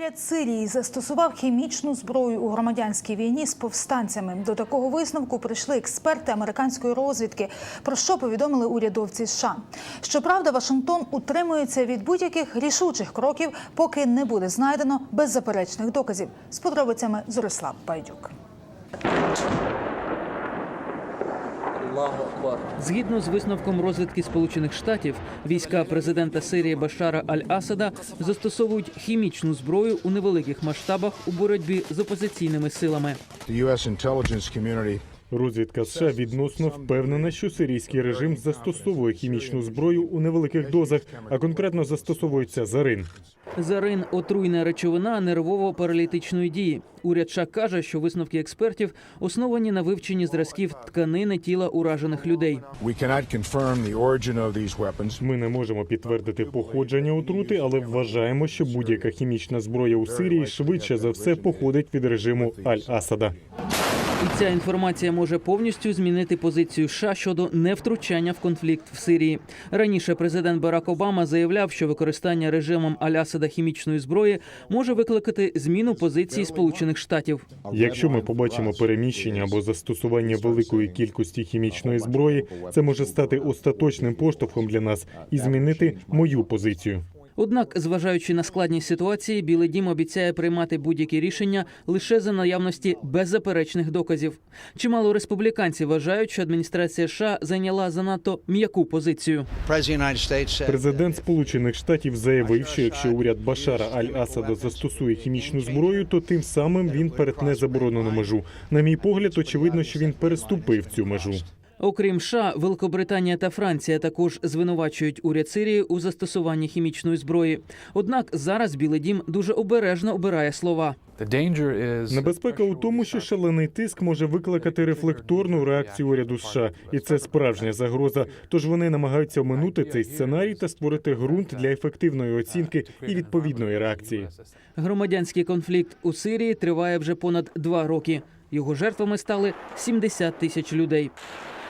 Уряд Сирії застосував хімічну зброю у громадянській війні з повстанцями. До такого висновку прийшли експерти американської розвідки, про що повідомили урядовці США. Щоправда, Вашингтон утримується від будь-яких рішучих кроків, поки не буде знайдено беззаперечних доказів. З подробицями Зорислав Байдюк. Аллаху Акбар. Згідно з висновком розвідки Сполучених Штатів, війська президента Сирії Башара Аль-Асада застосовують хімічну зброю у невеликих масштабах у боротьбі з опозиційними силами. Розвідка США відносно впевнена, що сирійський режим застосовує хімічну зброю у невеликих дозах, а конкретно застосовується зарин. Зарин отруйна речовина нервово-паралітичної дії. Уряд США каже, що висновки експертів основані на вивченні зразків тканини тіла уражених людей. Ми не можемо підтвердити походження отрути, але вважаємо, що будь-яка хімічна зброя у Сирії швидше за все походить від режиму Аль-Асада. І ця інформація може повністю змінити позицію США щодо невтручання в конфлікт в Сирії. Раніше президент Барак Обама заявляв, що використання режимом Алясада хімічної зброї може викликати зміну позиції Сполучених Штатів. Якщо ми побачимо переміщення або застосування великої кількості хімічної зброї, це може стати остаточним поштовхом для нас і змінити мою позицію. Однак, зважаючи на складність ситуації, Білий Дім обіцяє приймати будь-які рішення лише за наявності беззаперечних доказів. Чимало республіканців вважають, що адміністрація США зайняла занадто м'яку позицію. Президент Сполучених Штатів заявив, що якщо уряд Башара Аль-Асада застосує хімічну зброю, то тим самим він перетне заборонену межу. На мій погляд, очевидно, що він переступив цю межу. Окрім США, Великобританія та Франція також звинувачують уряд Сирії у застосуванні хімічної зброї. Однак зараз Білий Дім дуже обережно обирає слова. Небезпека у тому, що шалений тиск може викликати рефлекторну реакцію уряду США, і це справжня загроза. Тож вони намагаються оминути цей сценарій та створити ґрунт для ефективної оцінки і відповідної реакції. Громадянський конфлікт у Сирії триває вже понад два роки. Його жертвами стали 70 тисяч людей.